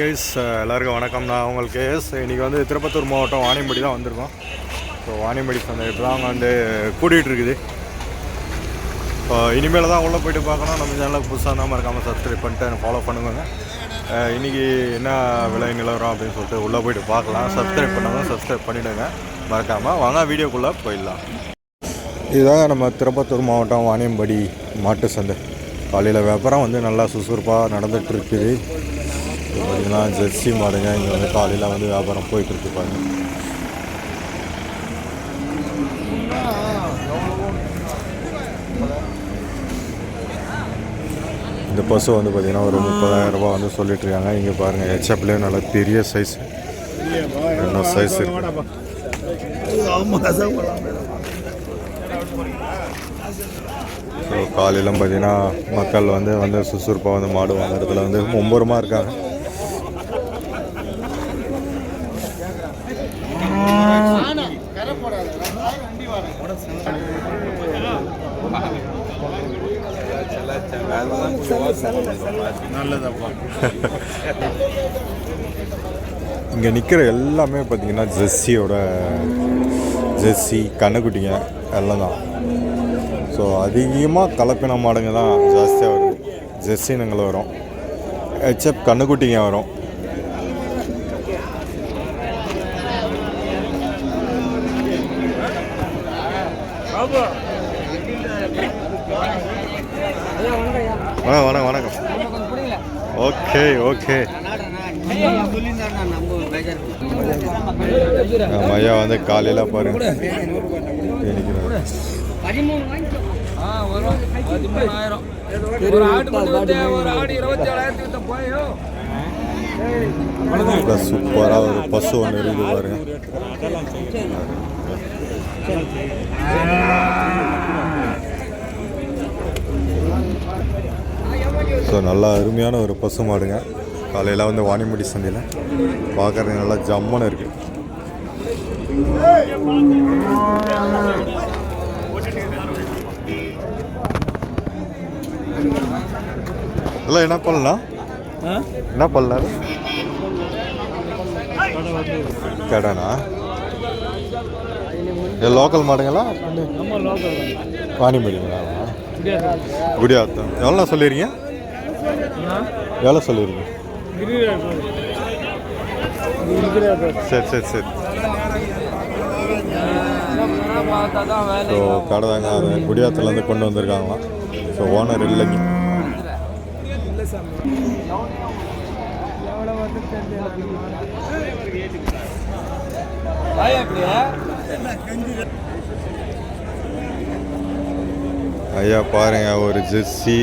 Guys uh, எல்லாருக்கும் வணக்கம். நான் உங்களுக்கு எஸ் இன்றைக்கி வந்து திருப்பத்தூர் மாவட்டம் வாணியம்படி தான் வந்திருக்கோம். ஸோ வாணியம்படி சந்தை இப்போ தான் வந்து கூட்டிகிட்டு இருக்குது. இப்போ இனிமேல் தான் உள்ளே போயிட்டு பார்க்கணும். நம்ம சேனலுக்கு புதுசாக தான் மறக்காமல் சப்ஸ்கிரைப் பண்ணிட்டு ஃபாலோ பண்ணுங்க இன்றைக்கி uh, இன்னைக்கு என்ன விலை நிலவரம் அப்படின்னு சொல்லிட்டு உள்ளே போயிட்டு பார்க்கலாம். சப்ஸ்கிரைப் பண்ணாமல் சப்ஸ்கிரைப் பண்ணிவிடுங்க மறக்காமல் வாங்க வீடியோக்குள்ளே போயிடலாம். இதுதாங்க நம்ம திருப்பத்தூர் மாவட்டம் வாணியம்படி மாட்டு சந்தை. காலையில் வியாபாரம் வந்து நல்லா சுறுசுறுப்பாக நடந்துகிட்டு இருக்குது. இப்போ பார்த்தீங்கன்னா ஜெர்சி மாடுங்க. இங்கே வந்து காலையில் வந்து வியாபாரம் போயிட்டு இருக்கு பாருங்க. இந்த பசு வந்து பார்த்தீங்கன்னா ஒரு முப்பதாயிரம் வந்து சொல்லிட்டு இருக்காங்க. இங்கே பாருங்கள் ஹெச்எப்லேயே நல்ல பெரிய சைஸ் என்ன சைஸ் ஸோ காலையிலும் பார்த்தீங்கன்னா மக்கள் வந்து வந்து சுறுசுறுப்பாக வந்து மாடு வாங்குறதுல வந்து மும்பரமாக இருக்காங்க. இங்கே நிற்கிற எல்லாமே பார்த்தீங்கன்னா ஜெஸ்ஸியோட ஜெஸ்ஸி கண்ணுக்குட்டிங்க எல்லாம் தான் ஸோ அதிகமாக கலப்பின மாடுங்க தான் ஜாஸ்தியாக வரும். ஜெர்சினுங்கள் வரும். ஹெச்எப் கண்ணுக்குட்டிங்க வரும். வணக்கம் வணக்கம் ಓಕೆ ஓகே ஓகே. நம்ம ஐயா வந்து காலையில் பாருங்க சூப்பராக ஒரு பசு ஒன்று இருக்குது பாருங்க. ஸோ நல்லா அருமையான ஒரு பசு மாடுங்க. காலையில் வந்து வாணிமுடி சந்தையில். பார்க்கறதுக்கு நல்லா ஜம்முன்னு இருக்கு. இல்லை என்ன பண்ணலாம்? என்ன பண்ணலாம்? கடனா? இது லோக்கல் மாடுங்களா? வாணிமடிங்களா குடியாத்தம். எவ்வளோ சொல்லிடுறீங்க எவ்வளோ சொல்லிடுறீங்க சரி சரி சரி. ஸோ கடை தாங்க அது குடியாத்துலேருந்து கொண்டு வந்திருக்காங்களாம். ஸோ ஓனர் இல்லைங்க. ஐயா பாருங்க ஒரு ஜெர்சி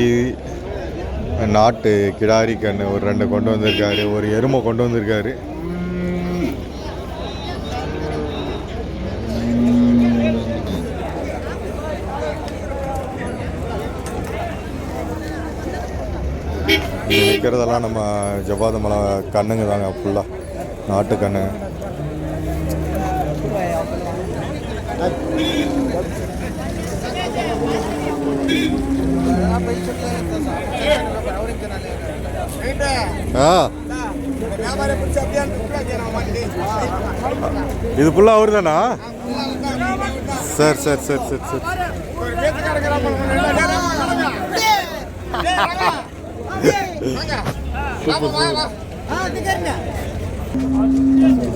நாட்டு கிடாரி கன்று ஒரு ரெண்டு கொண்டு வந்திருக்காரு ஒரு எருமை கொண்டு வந்திருக்காரு. இது நிற்கிறதெல்லாம் நம்ம ஜவ்வாத மலை கண்ணுங்க தாங்க ஃபுல்லாக நாட்டு கண்ணு. இது ஃபுல்லாக அவர் தானா சரி சரி சரி சரி சரி.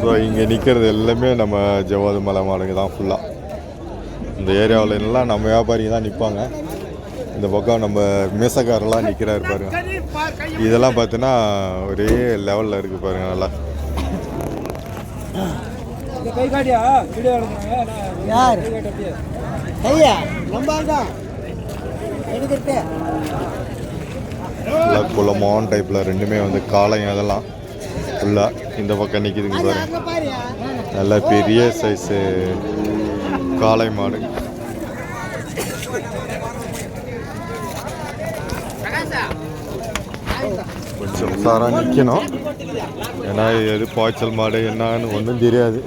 ஸோ இங்கே நிற்கிறது எல்லாமே நம்ம ஜவாது மலை மாடுங்க தான் ஃபுல்லாக இந்த ஏரியாவில் எல்லாம் நம்ம வியாபாரிங்க தான் நிற்பாங்க இந்த பக்கம் நம்ம மீசக்காரெல்லாம் நிற்கிறாரு பாருங்க. இதெல்லாம் பார்த்தீங்கன்னா ஒரே லெவலில் இருக்குது பாருங்க நல்லா. யார்? ஐயா நம்ம தான் எடுக்கிறது நல்லா குளமான டைப்பில் ரெண்டுமே வந்து காளைங்க அதெல்லாம். ஃபுல்லாக இந்த பக்கம் நிற்கிதுங்க பாருங்க. நல்ல பெரிய சைஸு காளை மாடு. கொஞ்சம் உஷாராக நிற்கணும் ஏன்னா எது பாய்ச்சல் மாடு என்னன்னு ஒன்றும் தெரியாது.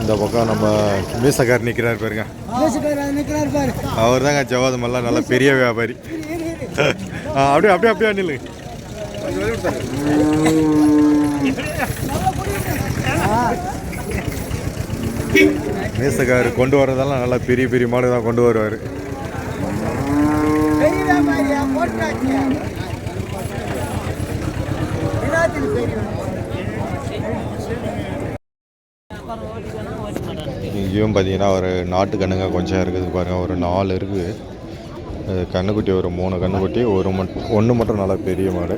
இந்த பக்கம் நம்ம மீசக்கார் நிற்கிறார் பாருங்க. அவர் தாங்க ஜவாத் மல்லா நல்ல பெரிய வியாபாரி. அப்படியே அப்படியே அப்படியே நில்லு. மீசக்கார் கொண்டு வரதெல்லாம் நல்லா பெரிய பெரிய மாடு தான் கொண்டு வருவார். இங்கேயும் பார்த்தீங்கன்னா ஒரு நாட்டு கண்ணுங்க கொஞ்சம் இருக்குது பாருங்கள் ஒரு நாலு இருக்குது. கண்ணுக்குட்டி ஒரு மூணு கண்ணுக்குட்டி ஒரு மட்டும் ஒன்று மட்டும் நல்லா பெரிய மாடு.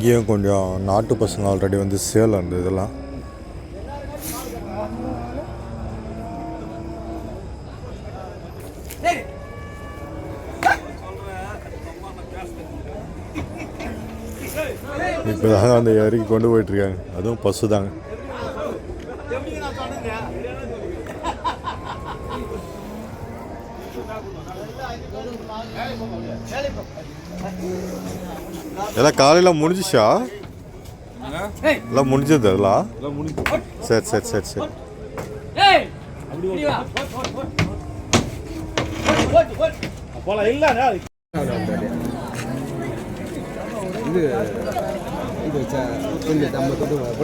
இங்கேயும் கொஞ்சம் நாட்டு பசங்க ஆல்ரெடி வந்து சேல் அந்த இதெல்லாம். இப்போ தான் அந்த இறக்கி கொண்டு போயிட்டுருக்காங்க. அதுவும் பசு தாங்க. எல்லாம் காலையில் முடிஞ்சிச்சா? எல்லாம் முடிஞ்சது அதெல்லாம்? சரி சரி சரி சரி.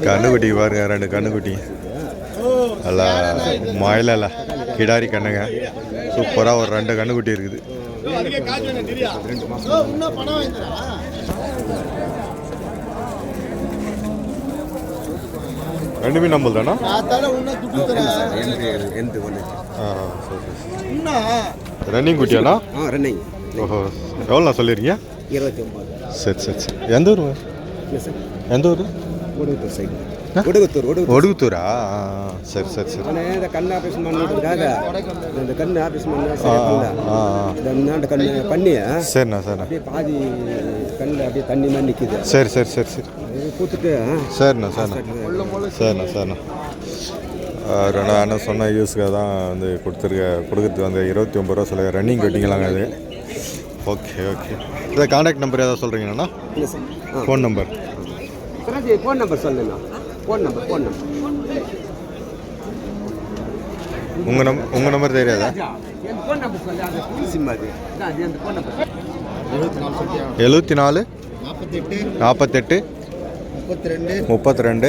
கண்ணுக்குட்டி பாருங்க ரெண்டு கண்ணுக்குட்டி. நல்லா மயிலல. கிடாரி கண்ணுங்க. சூப்பராக ஒரு ரெண்டு கண்ணுக்குட்டி இருக்குது. ரெண்டுமே நம்மள் தானா ரன்னிங் குட்டியாண்ணா? ரன்னிங் ஓஹோ. எவ்வளோண்ணா சொல்லியிருக்கீங்க? இருபத்தி ஒம்பது சரி சரி சரி. எந்த ஊர்? எந்த ஊர்? சைடு. ஒடுகுத்தூர் ஒடுகுத்தூர். ஒடுகுத்தூரா? ஆ, ஆ, சரி சரி சரி. அவனே இந்த கண் ஆப்ரேஷன் பண்ணுறதுக்காக இந்த கண் ஆப்ரேஷன் ஆ பண்ண. ஆ ஆ. இந்த முன்னாடி கண் பண்ணி சரிண்ணா சரிண்ணா. அப்படியே பாதி கண்ணில் அப்படியே தண்ணி மாதிரி நிற்கிது சரி சரி சரி சரி. இது பூத்துட்டு சரிண்ணா சரிண்ணா. சரிண்ணா சரிண்ணா. ரெண்டா அண்ணன் சொன்ன யூஸுக்காக தான் வந்து கொடுத்துருக்க கொடுக்குறது வந்து இருபத்தி ஒம்பது ரூபா சொல்லி ரன்னிங் கட்டிங்களாங்க அது. ஓகே ஓகே இதை காண்டாக்ட் நம்பர் ஏதாவது சொல்கிறீங்கண்ணா இல்லை ஆ. ஃபோன் நம்பர் ஃபோன் நம்பர் சொல்லுண்ணா. ஃபோன் நம்பர் ஃபோன் நம்பர் உங்கள் நம் உங்கள் நம்பர் தெரியாதா? என் ஃபோன் நம்பர் சொல்லு அது புது சிம் அது இதான் அது அந்த ஃபோன் நம்பர் எழுபத்தி நாலு நாற்பத்தெட்டு நாற்பத்தெட்டு முப்பத்தி ரெண்டு முப்பத்தி ரெண்டு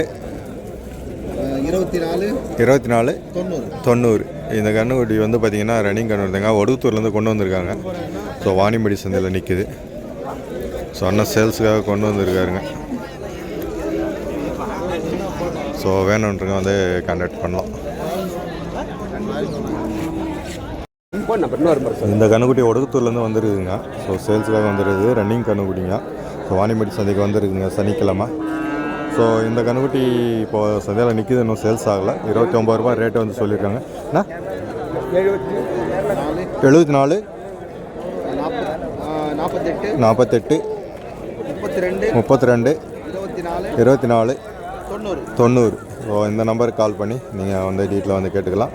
இருபத்தி நாலு இருபத்தி நாலு தொண்ணூறு தொண்ணூறு. இந்த கண்ணுக்குட்டி வந்து பார்த்தீங்கன்னா ரன்னிங் கண்ணுடுங்க ஒடுகுத்தூர்லேருந்து கொண்டு வந்திருக்காங்க. ஸோ வாணிமடி சந்தையில் நிற்குது ஸோ அண்ணன் சேல்ஸுக்காக கொண்டு வந்திருக்காருங்க. ஸோ வேணுன்றவங்க வந்து கான்டாக்ட் பண்ணலாம். இந்த கண்ணுக்குட்டி ஒடுகுத்தூர்லேருந்து வந்துருக்குங்க ஸோ சேல்ஸுக்காக வந்துருக்குது. ரன்னிங் கண்ணுக்குட்டிங்க. ஸோ வாணிமடி சந்தைக்கு வந்துருக்குங்க சனிக்கிழமை. ஸோ இந்த கண்ணுக்குட்டி இப்போ சந்தையில் நிற்கிது இன்னும் சேல்ஸ் ஆகலை. இருபத்தி ஒம்பது ரூபாய் ரேட்டு வந்து சொல்லியிருக்காங்க என்ன? எழுபத்தி நாலு. நாற்பத்தெட்டு. நாற்பத்தெட்டு. முப்பத்தி ரெண்டு. முப்பத்தி ரெண்டு. இருபத்தி நாலு. தொண்ணூறு. தொண்ணூறு. ஸோ இந்த நம்பருக்கு கால் பண்ணி நீங்கள் வந்து டீட்டெயிலாக வந்து கேட்டுக்கலாம்.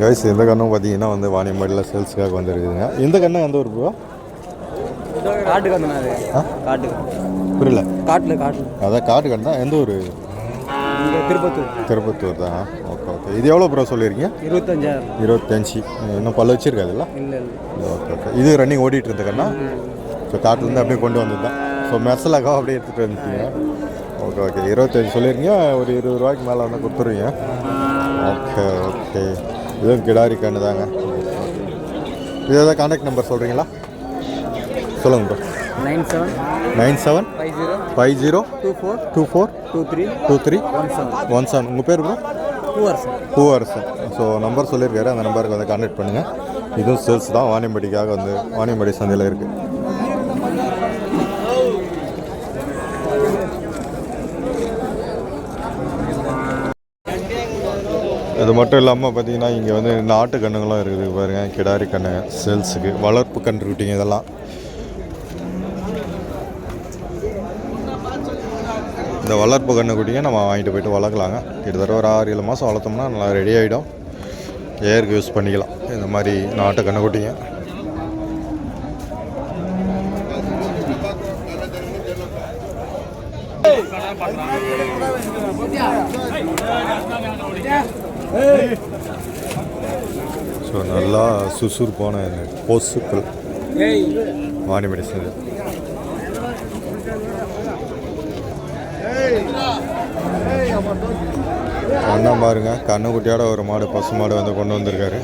கைஸ் இந்த கண்ணும் பார்த்தீங்கன்னா வந்து வாணியம்பாடியில் சேல்ஸுக்காக வந்துருக்குதுங்க. இந்த கண்ணு எந்த ஊர் ப்ரோ ஆ? காட்டுக்கு புரியல. காட்டில் காட்டில். அதான் காட்டு கண்ணு? தான் எந்த ஊர்? இங்கே திருப்பத்தூர். திருப்பத்தூர் தான். Okay okay. இது எவ்வளோ ப்ரோ சொல்லியிருக்கீங்க இருபத்தஞ்சாயிரம். இருபத்தஞ்சி. இன்னும் பல்லு வச்சிருக்காதுல்ல இல்லை? இல்லை ஓகே ஓகே. இது ரன்னிங் ஓடிட்டு இருந்த கண்ணா? ஸோ காட்டிலேருந்து அப்படியே கொண்டு வந்தது தான். ஸோ மெர்சலாக்காக அப்படியே எடுத்துகிட்டு வந்துட்டீங்க. Okay okay. இருபத்தஞ்சி சொல்லியிருக்கீங்க ஒரு இருபது ரூபாய்க்கு மேலே வந்து கொடுத்துருவீங்க. Okay okay. இதுவும் கிடாரி கண்ணு தாங்க. இது ஏதாவது கான்டாக்ட் நம்பர் சொல்கிறீங்களா சொல்லுங்கள் bro nine seven. Nine seven. Five zero. Five zero two four two four two three two three one seven. One seven. உங்கள் பேர் bro? Poovar sir Poovarasan. So number சொல்லியிருக்காரு. அந்த நம்பருக்கு வந்து கான்டாக்ட் பண்ணுங்கள் இதுவும் சேல்ஸ் தான். வாணியம்படிக்காக வந்து வாணியம்படி சந்தையில் இருக்குது அது மட்டும் இல்லாமல் பார்த்தீங்கன்னா இங்கே வந்து நாட்டு கண்ணுங்களும் இருக்குது. பாருங்க கிடாரி கண்ணுங்க சேல்ஸுக்கு வளர்ப்பு கன்று இதெல்லாம். இந்த வளர்ப்பு கன்று நம்ம வாங்கிட்டு போயிட்டு வளர்க்கலாங்க. கிட்டத்தட்ட ஒரு ஆறு ஏழு மாதம் வளர்த்தோம்னா நல்லா ரெடி ஆகிடும் ஏருக்கு யூஸ் பண்ணிக்கலாம். இந்த மாதிரி நாட்டு கன்று ஸோ நல்லா சுறுசுறுப்பான பொசுக்கள் வாணிபடி மெடிசன் கண்ணை பாருங்க. கண்ணுக்குட்டியோட ஒரு மாடு பசு மாடு வந்து கொண்டு வந்திருக்காரு.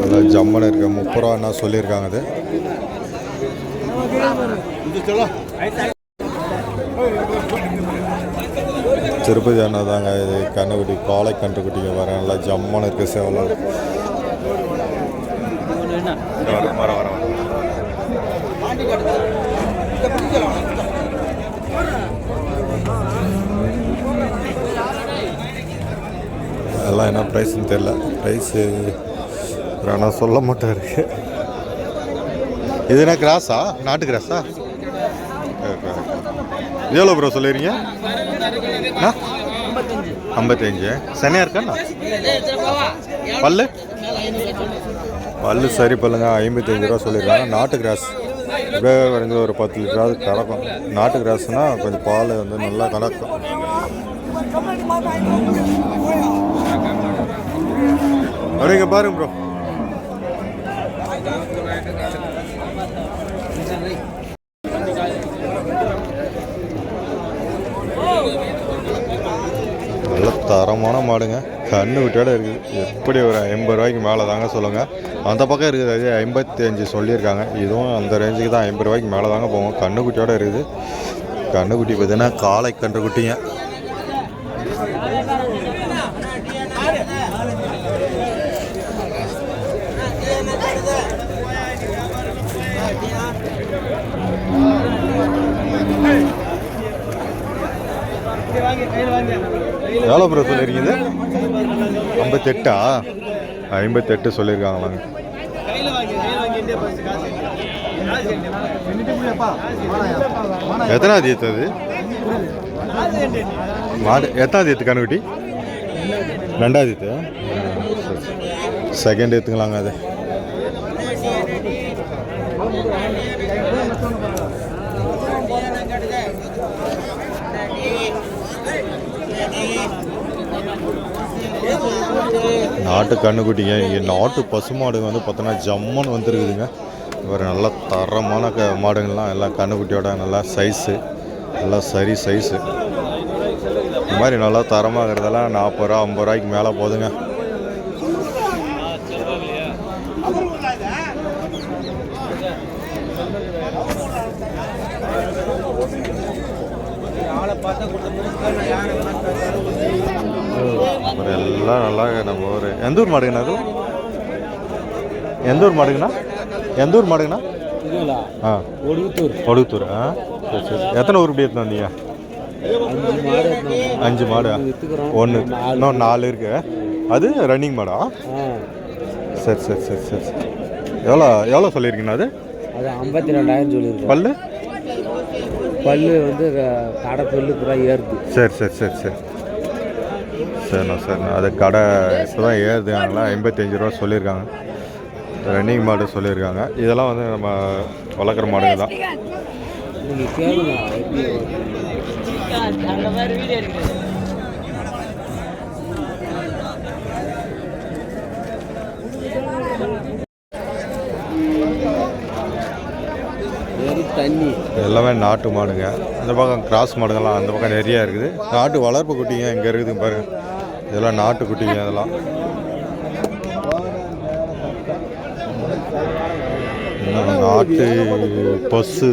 நல்லா ஜம்மன் இருக்கு. முப்பது ரூபா என்ன சொல்லியிருக்காங்க அது. திருப்பதி அண்ணா தாங்க இது கண்ணுக்குட்டி காளை கன்றுக்குட்டிங்க பாருங்க. நல்லா ஜம்மன் இருக்கு சேவலாம் அதெல்லாம் என்ன ப்ரைஸ்னு தெரில ப்ரைஸு ஆனால் சொல்ல மாட்டார் இது என்ன கிராஸா நாட்டு கிராஸா எவ்வளோ ப்ரோ சொல்லிடுறீங்க ஐம்பத்தஞ்சு. சனியாக இருக்காண்ணா பல்லு? பல்லு சரி பல்லுங்க. ஐம்பத்தஞ்சு ரூபா சொல்லியிருக்காங்க. நாட்டு கிராஸ் இப்படியே வரைஞ்சு ஒரு பத்து லிட்டராவது கறக்கும் நாட்டு கிராஸ்னால் கொஞ்சம் பால் வந்து நல்லா கலக்கும். அப்படிங்க பாருங்க ப்ரோ நல்ல தரமான மாடுங்க. கண்ணு விட்டோட இருக்குது. எப்படி ஒரு ஐம்பது ரூபாய்க்கு மேலே தாங்க சொல்லுங்கள் அந்த பக்கம் இருக்குது. அதே ஐம்பத்தி அஞ்சு சொல்லியிருக்காங்க. இதுவும் அந்த ரேஞ்சுக்கு தான் ஐம்பது ரூபாய்க்கு மேலே தாங்க போவோம். கண்ணுக்குட்டியோட இருக்குது. கண்ணுக்குட்டி பார்த்தீங்கன்னா காளை கன்றுக்குட்டிங்க எவ்வளோ ப்ரோ சொல்லியிருக்கீங்க? ஐம்பத்தெட்டா? ஐம்பத்தெட்டு சொல்லியிருக்காங்களாங்க எத்தனாவது ஏத்து அது மாடு எத்தனாவது ஏத்து கண்ணுக்குட்டி? ரெண்டாவது ஏத்து செகண்ட் ஏத்துங்களாங்க அது. நாட்டு கண்ணுக்குட்டிங்க இங்கே நாட்டு பசுமாடுங்க வந்து பார்த்தோன்னா ஜம்மன் வந்துருக்குதுங்க. ஒரு நல்ல தரமான க மாடுங்கள்லாம் எல்லாம் கண்ணுக்குட்டியோட நல்லா சைஸு நல்லா சரி சைஸு இந்த மாதிரி நல்லா தரமாகிறதெல்லாம் நாற்பது ரூபா ஐம்பது ரூபாய்க்கு மேலே போகுதுங்க எல்லாம் நல்லா நம்ம ஒரு எந்த ஊர் மாடுங்கண்ணா அது? எந்த ஊர் மாடுங்கண்ணா? எந்த ஊர் மாடுங்கண்ணா? ஆ. ஒடுத்தூர் ஒடுத்தூர் ஆ சரி சரி. எத்தனை உருப்படி எடுத்துன்னு வந்தீங்க? அஞ்சு மாடு. ஒன்று இன்னும் நாலு இருக்கு. அது ரன்னிங் மாடா? சரி சரி சரி சரி சரி. எவ்வளோ எவ்வளோ சொல்லியிருக்கீங்கண்ணா அது? அது ஐம்பத்தி ரெண்டாயிரம் சொல்லியிருக்கோம். பல்லு? பல்லு வந்து கடை பல்லு பூரா ஏறுது. சரி சரி சரி சரி. சரிண்ணா சரிண்ணா. அது கடை இப்போ தான் ஏறுதுங்களா ஐம்பத்தஞ்சு ரூபா சொல்லியிருக்காங்க. ரன்னிங் மாடு சொல்லியிருக்காங்க. இதெல்லாம் வந்து நம்ம வளர்க்குற மாடுங்க தான். தண்ணி. எல்லாமே நாட்டு மாடுங்க. இந்த பக்கம் கிராஸ் மாடுங்கள்லாம் அந்த பக்கம் நிறையா இருக்குது. நாட்டு வளர்ப்பு குட்டிங்க இங்கே இருக்குது பாருங்க. இதெல்லாம் நாட்டு குட்டிங்க அதெல்லாம். நாட்டு பஸ்ஸு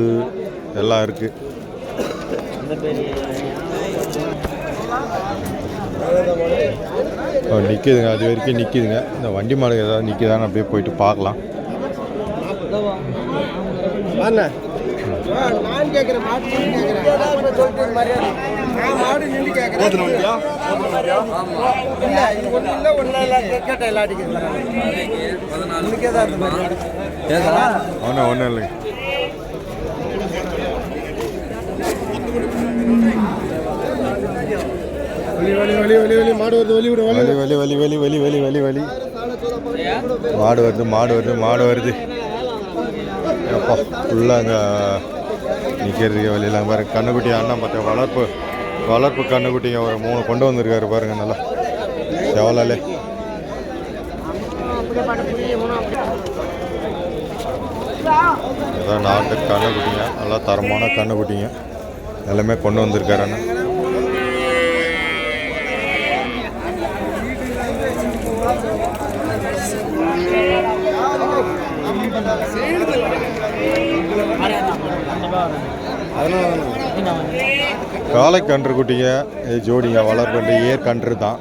எல்லாம் இருக்குது நிற்கிதுங்க அது வரைக்கும் நிற்கிதுங்க இந்த வண்டி மாடு ஏதாவது நிற்கிதான்னு அப்படியே போயிட்டு பார்க்கலாம். நான் கேட்குறேன் மாட்டு சொல்லிட்டு மரியாதை நான் மாடு நின்று கேட்குறேன் இல்லை இது ஒன்றும் இல்லை ஒன்றும் இல்லை இன்னைக்கே தான் ஒன்றும் ஒன்றும் வலி மாடு வருது வலி விடு வலி வலி வலி வலி வலி வலி வலி வலி மாடு வருது மாடு வருது. மாடு வருது எப்பா ஃபுல்லாக அங்கே நிற்கிறதுக்கு வழியில் பாருங்க. கண்ணுக்குட்டி அண்ணன் பார்த்தா வளர்ப்பு வளர்ப்பு கண்ணுக்குட்டிங்க ஒரு மூணு கொண்டு வந்திருக்காரு பாருங்க நல்லா. செவலாலே இதான் நாட்டு கண்ணுக்குட்டிங்க நல்லா தரமான கண்ணுக்குட்டிங்க. எல்லாமே கொண்டு வந்திருக்காரு அண்ணன். காளை கன்று குட்டிங்க ஜோடிங்க வளர்ப்பு ஏர் கன்று தான்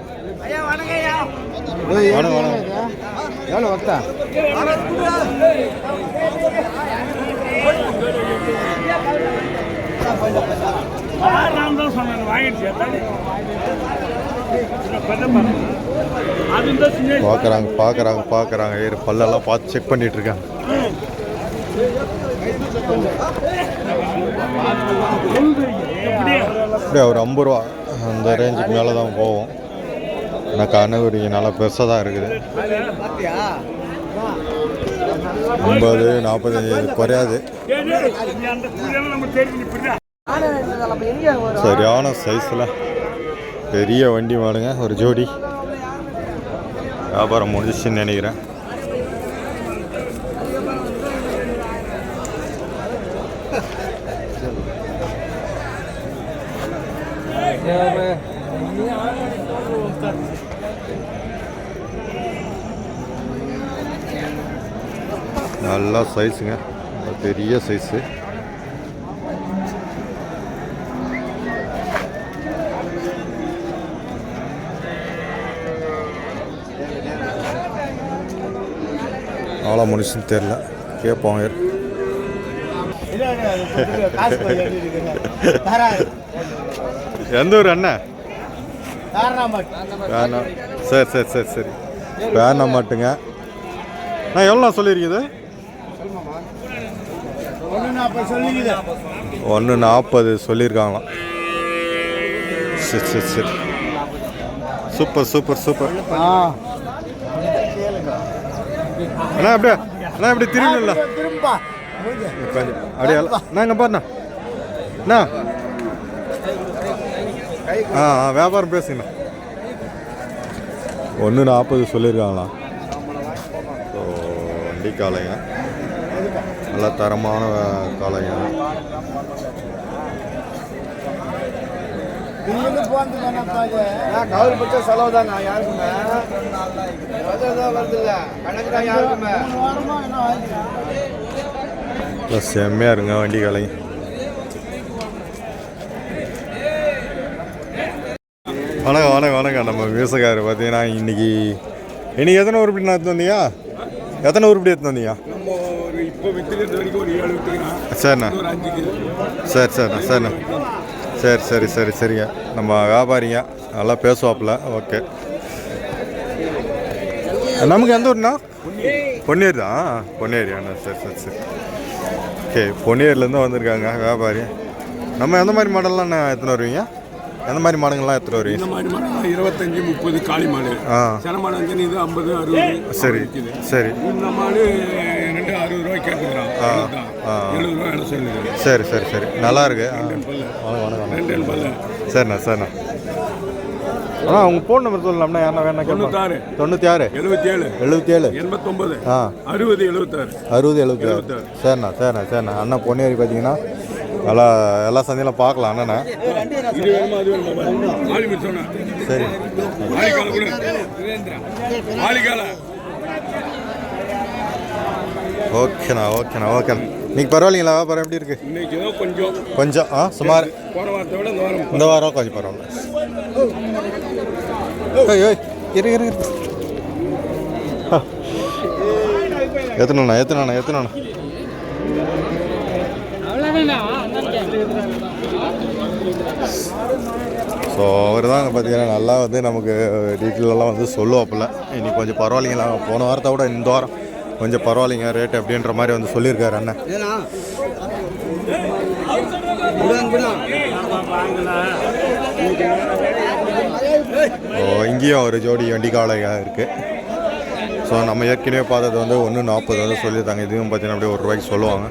எவ்வளோ பார்க்குறாங்க பார்க்குறாங்க பார்க்குறாங்க ஏர் பல்லெல்லாம் பார்த்து செக் பண்ணிட்டு இருக்காங்க அப்படியே ஒரு ஐம்பது ரூபா அந்த ரேஞ்சுக்கு மேலே தான் போவோம். ஆனால் கண்ணுக்குட்டிங்க நல்லா பெருசாக தான் இருக்குது. ஐம்பது நாற்பத்தஞ்சு குறையாது. சரியான சைஸில் பெரிய வண்டி மாடுங்க ஒரு ஜோடி. வியாபாரம் முடிஞ்சிச்சுன்னு நினைக்கிறேன். நல்லா சைஸுங்க பெரிய சைஸு ஆளா மனுஷன் தெரில கேட்போம் எந்த ஊர் அண்ணன் வேணாம் சரி சரி சரி சரி. வேணாம் மாட்டுங்க நான் எவ்வளோ சொல்லியிருக்குது ஒன்று நாற்பது சொல்லியிருக்காங்களாம். சரி சரி சரி. Super super super. அண்ணா அப்படியே அண்ணா இப்படி திரும்பல திரும்பா. அப்படியே? நாங்க பாருண்ணா. ஆ ஆ வியாபாரம் பேசுங்கண்ணா. ஒன்று நாற்பது சொல்லியிருக்காங்களாம் ஸோ வண்டி காளைங்க. நல்ல தரமான காளைங்க. கவர் பிடிச்ச செலவு தாங்க. யாருக்குமே? வருது இல்லை கணக்கு தான் யாருக்குமே? நல்லா செம்மையாக இருங்க வண்டி காளைங்க வணக்கம் வணக்கம் வணக்கம். நம்ம விவசாயக்காரர் பார்த்தீங்கன்னா இன்னைக்கு இன்னைக்கு எத்தனை உருப்படி நான் எடுத்து வந்தீங்க? எத்தனை உருப்படி எடுத்து வந்தீங்க? சரிண்ணா. சரி சரிண்ணா சரிண்ணா. சரி சரி சரி சரிங்க. நம்ம வியாபாரிங்க நல்லா பேசுவாப்புல. ஓகே. நமக்கு எந்த ஊர்ண்ணா? பொன்னேரி. தான் பொன்னேரியாண்ணா சரி சரி சரி. ஓகே பொன்னேரிலேருந்து வந்திருக்காங்க வியாபாரி. நம்ம எந்த மாதிரி மாடல்லாம் எத்தனை வருவீங்க? எந்த மாதிரி மாடுங்கள்லாம் எத்தனை வருவீங்க? இந்த மாதிரி மாடு இருபத்தஞ்சு முப்பது காளி மாடு. ஆ. சில மாடு வந்து இது ஐம்பது அறுபது சரி விற்கிது சரி. இந்த மாடு ரெண்டு அறுபது ரூபாய் கேட்டுக்கிறான். ஆ. எழுபது ரூபாய் சொல்லுது. சரி சரி சரி. நல்லா இருக்கு. ஆ. வணக்கம் வணக்கம். ரெண்டு பல்ல. சரிண்ணா சரிண்ணா. அண்ணா உங்கள் ஃபோன் நம்பர் சொல்லலாம்ண்ணா யாரா வேணா தொண்ணூத்தாறு. தொண்ணூற்றி ஆறு எழுபத்தி ஏழு எழுபத்தி ஏழு எண்பத்தொன்பது ஆ. அறுபது எழுபத்தாறு அறுபது எழுபத்தி ஆறு சரிண்ணா சரிண்ணா சரிண்ணா. அண்ணா பொன்னேரி பார்த்தீங்கன்னா நல்லா எல்லா சந்தையிலும் பார்க்கலாம் மிச்சோனா சரி. ஓகேண்ணா ஓகேண்ணா ஓகேண்ணா. இன்னைக்கு பரவாயில்லைங்களா? வியாபாரம் எப்படி இருக்கு? இன்னைக்கு ஏதோ கொஞ்சம். கொஞ்சம் ஆ சுமார். போன வாரத்தை விட இந்த வாரம் இந்த வாரம் கொஞ்சம் பரவாயில்ல. ஏய் இரு இரு எத்தனைண்ணா எத்தனைண்ணா எத்தனைண்ணா. ஸோ அவர் தான் பார்த்தீங்கன்னா நல்லா வந்து நமக்கு டீட்டெயிலெல்லாம் வந்து சொல்லுவாப்புல. இன்னைக்கு கொஞ்சம் பரவாயில்லைங்களா? போன வாரத்தை விட இந்த வாரம் கொஞ்சம் பரவாயில்லைங்க ரேட் அப்படின்ற மாதிரி வந்து சொல்லியிருக்காரு அண்ணன் ஸோ இங்கேயும் ஒரு ஜோடி வண்டி காளையா இருக்குது ஸோ நம்ம ஏற்கனவே பார்த்தது வந்து ஒன்று நாற்பது வந்து சொல்லியிருந்தாங்க இதுவும் பார்த்தீங்கன்னா அப்படியே ஒரு ரூபாய்க்கு சொல்லுவாங்க.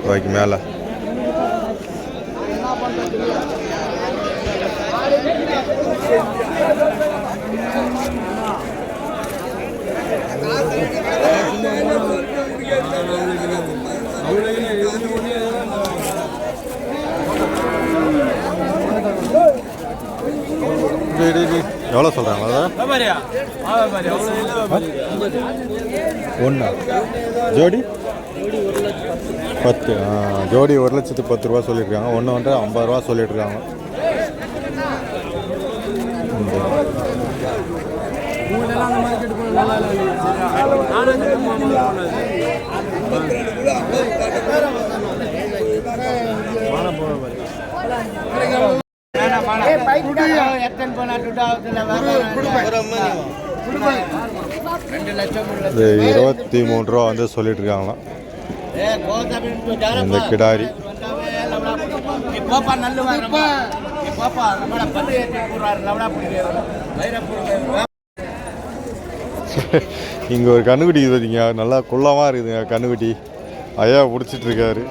ரூபாய்க்கு மேலே. எவ்வளோ சொல்கிறாங்க ஒன்றா ஜோடி? பத்து ஜோடி ஒரு லட்சத்து பத்து ரூபா சொல்லியிருக்காங்க. ஒன்று வந்து ஐம்பது ரூபா சொல்லிட்டு இருக்காங்க இது இருபத்தி மூணு ரூபா வந்து சொல்லிட்டு இருக்காங்களாம் இந்த கிடாரி. நல்ல இங்கே ஒரு கண்ணுக்குட்டி இது பார்த்தீங்க நல்லா குள்ளமாக இருக்குதுங்க கண்ணுக்குட்டி. ஐயா பிடிச்சிட்டு இருக்காரு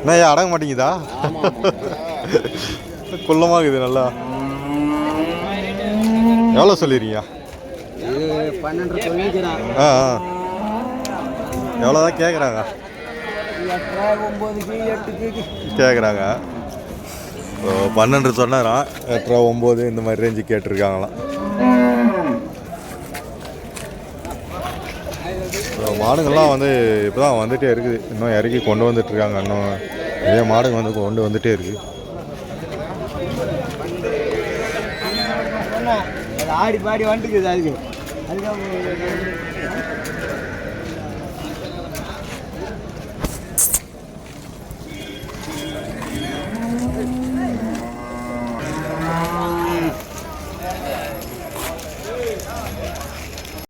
என்ன ஐயா அடங்க மாட்டேங்குதா? குள்ளமாக இருக்குது நல்லா. எவ்வளோ சொல்லிடுறீங்க இது ஆ ஆ. எவ்வளோதான் கேட்குறாங்க கேட்குறாங்க பன்னெண்டு சொன்னாராம். எட்டரை ஒம்பது இந்த மாதிரி ரேஞ்சு கேட்டிருக்காங்களாம். மாடுங்கள்லாம் வந்து இப்போ தான் வந்துகிட்டே இருக்குது. இன்னும் இறக்கி கொண்டு வந்துட்டுருக்காங்க. இன்னும் நிறைய மாடுங்க வந்து கொண்டு வந்துட்டே இருக்குது. ஆடி பாடி வந்துக்குது அதுக்கு. அதுக்கு